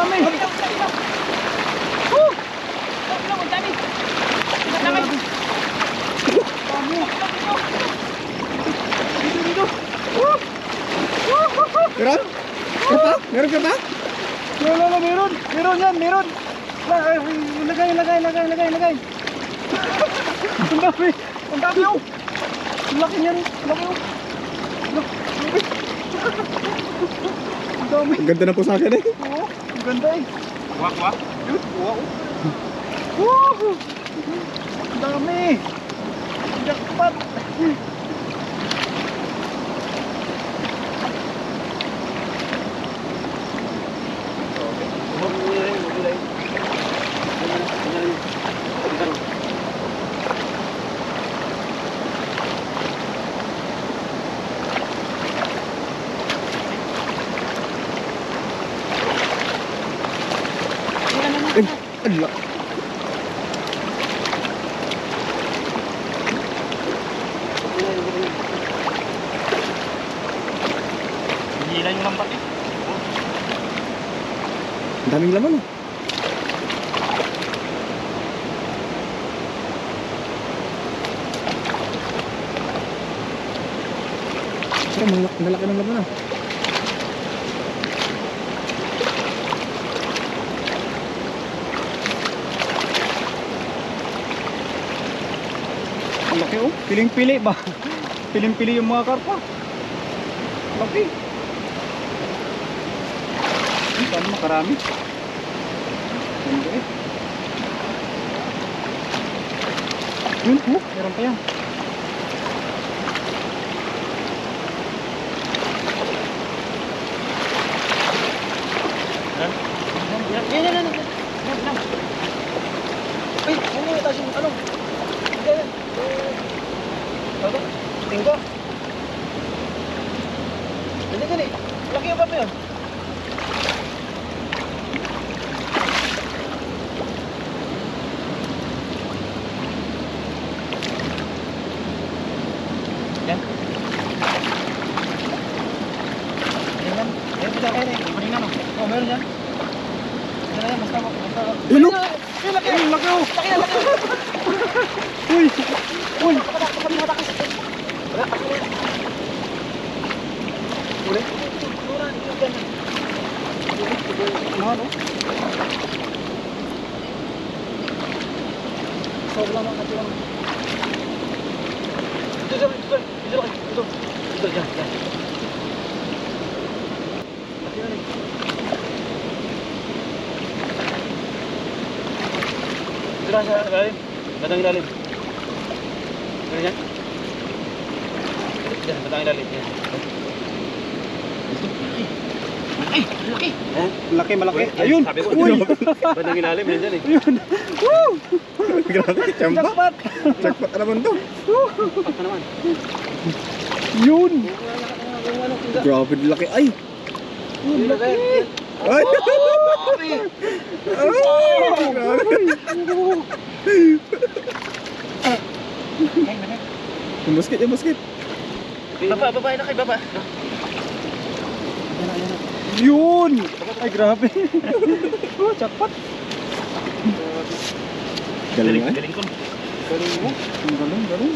dami. Woo! Ang dami. Ang dami. Dito, dito. Woo! Woo. Meron? Meron? Meron ka pa? Wala, wala, meron. Meron yan, meron. La- ay, Lagay, lagay, lagay, lagay, lagay. Ang dami. Ang dami, oh. Laki niyan. Laki, oh. Ang dami. Ganda na po sa akin eh. Oo, ang ganda eh. Kuha, kuha. Yun, wow. Woo! Ang dami. Jackpot. Ay, ala. Hihilan yung lambat eh. Ang daming laman oh. Malaki ng laman ah. Laki oh. Piling-pili ba? Piling-pili yung mga karpa. Laki. Ay, Paano makarami? Ganda eh. Yun, oh, meron pa. Yan, yan, yan, yan. Yan, yan. Ay, ano yung taas yung ano? Hindi, yan. Ano? Tingga. Hindi, gani. Laki yung pa yun. Yan. Yan yan. Ayan, pita kayo rin. Iba rin ano. Oh, meron yan. Yan na yan, basta mo. Basta mo. Yun oh. Ay, laki! Ay, laki oh! Laki, laki! Uy! Uy! Oh. Sobrang mga katilang. Dito, dito, dito, dito, dito, dito, na rin. Dito lang sa ilalim. Batang ilalim. Ganyan yan. Yan, batang ilalim. Yan. Ay, laki. Laki, malaki. Ayun! Sabi ko, Uy! Bandang ilalim, yan dyan eh. Ayun! Woo! Grabe, chamba. Jackpot! Jackpot na naman to. Ka naman. Yun! Grabe, laki. Ay! Yun, laki! Ay! Ay! Grabe. Yung basket, yung basket. Baba, baba, laki, baba. Yun! Ay, grabe! oh, jackpot! Galing nga. Galing ko. Galing mo. Ang galing, galing.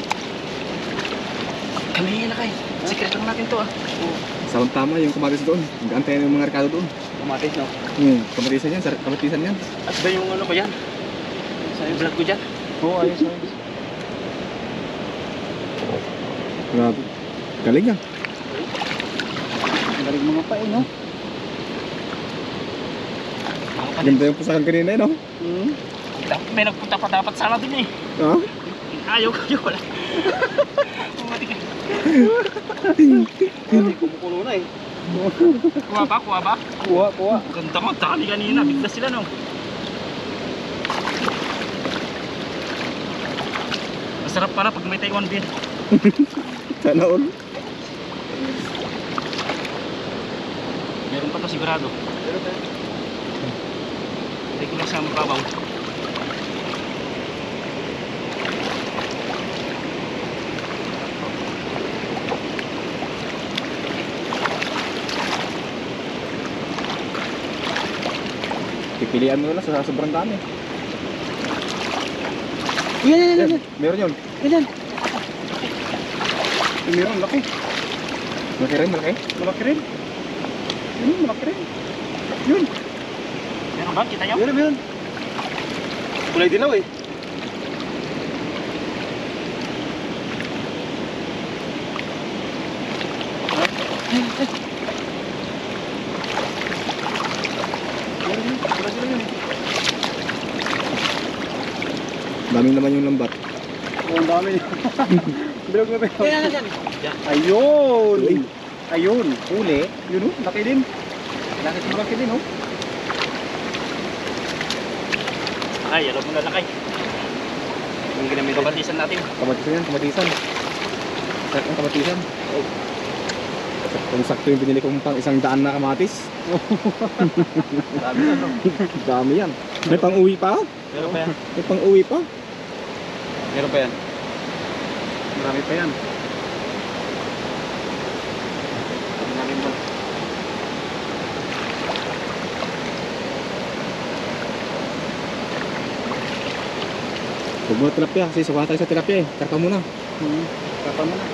Kami yung lakay. Secret lang natin to ah. Salang tama yung kamatis doon. Mag-antayin yung mga rekado doon. Kamatis, no? Hmm, kamatisan yan, kamatisan yan. At ba yung ano ko yan? Sa vlog ko dyan? Oo, oh, ayos, ayos. Grabe. Galing yan. Ang galing mga pa, eh, no? Ganda yung pusakan kanina eh, no? Hmm? Dapat may nagpunta pa dapat sana din eh. Ha? Ayaw ko yun wala. Bumati ka. Kumukulo na, eh. Kuha ba? Kuha ba? Kuha, kuha. Ganda ko. Dami kanina. Bigla sila no. Masarap pala pag may Taiwan beer. Sana all. Meron pa to sigurado. Hindi ko lang sa mababaw. Pipilian mo na lang sa sobrang dami. Yan, yan, yan, Yan, yan. meron yun. Yan, yan. Meron, laki. Malaki rin, malaki. Malaki rin. Yun, malaki rin. Yun. Meron ba? Kita nyo? Meron, meron. Kulay dilaw eh. Dami naman yung lambat. Oh, ang dami. Bilog na bilog. Yan. Ayun! Ayun! Uli. Yun oh, laki din. Laki malaki din oh. Ay, alam mo na lakay. Yung ginamit kabatisan natin. Kamatisan yan, kamatisan. Sakto ang kamatisan. Oh. Kung sakto yung binili kong pang isang daan na kamatis. Dami na no. Dami yan. May pang uwi pa? Meron pa yan. May pang uwi pa? Meron pa yan. Marami pa yan. Namin mo. Huwag mo na tilapia kasi suka tayo sa tilapia eh. Karpa muna. Hmm. Kapa mo na.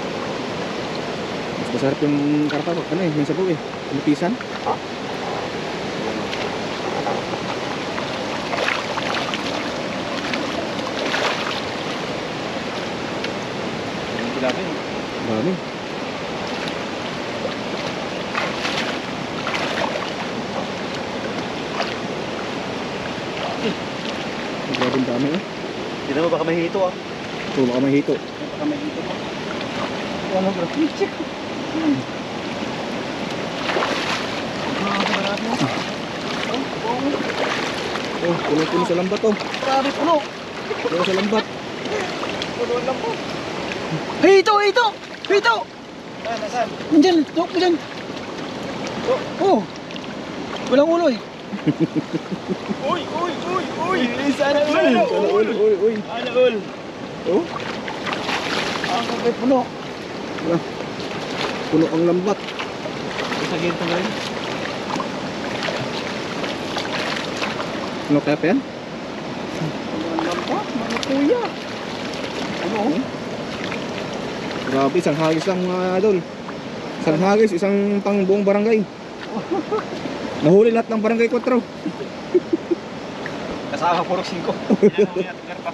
Mas masarap yung karpa pag ano eh, yung sabaw eh. Kamatisan. Yung tilapia. Dami. Grabe dami eh. Hindi mo baka may hito ah. Ito baka may hito. Baka may hito pa. Ano bro? Check. Oh, puno-puno sa lambat oh. Grabe puno. Puno sa lambat. Puno lang po. Hito, hito! Hito! Ah, nasaan? Nandyan, tuwag mo dyan. Oh, oh. Walang ulo eh. Uy, uy, uy, uy. Sana Uy, uy, uy, uy. Ano ul? Oh, Ang kapit puno. puno ang lambat. Sa ginto na. Ano kaya pa yan? Ang lampa, mga kuya. Ano? oh? Grabe, isang hagis lang mga idol. Isang hagis, isang pang buong barangay. Nahuli lahat ng barangay 4. Kasama puro 5. Ilan mo yan? Meron pa.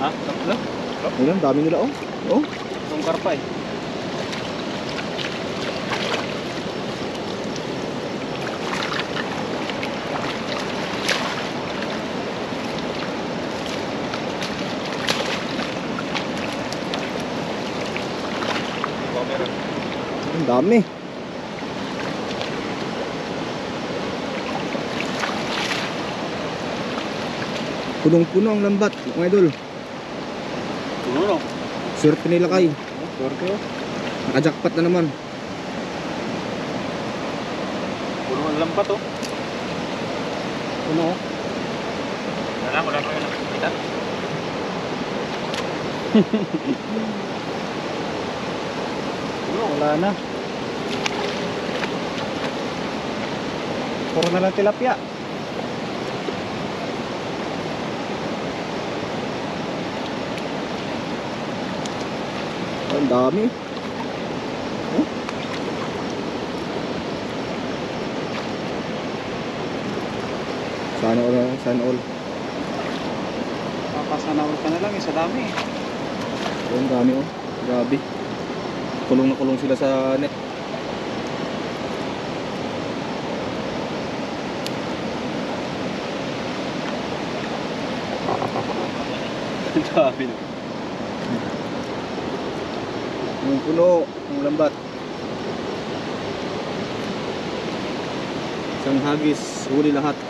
Ha? Tatlo? Ayun, dami nila oh. Oh, Itong karpa eh. ang dami. Punong-puno ang lambat, mga idol. Puno no? Swerte nila kay. Swerte oh. Nakajackpot na naman. Puno ang lampa to. Puno oh. Wala, wala pa yun. Kita? Puno, wala na. Puro na lang tilapia. Ang dami. Oh. Sana all, sana all. Papasanawal ka na lang sa dami eh. Oh, ang dami oh. Grabe. Kulong na kulong sila sa net. Ang dami na. Yung puno, ang lambat. Isang hagis, huli lahat.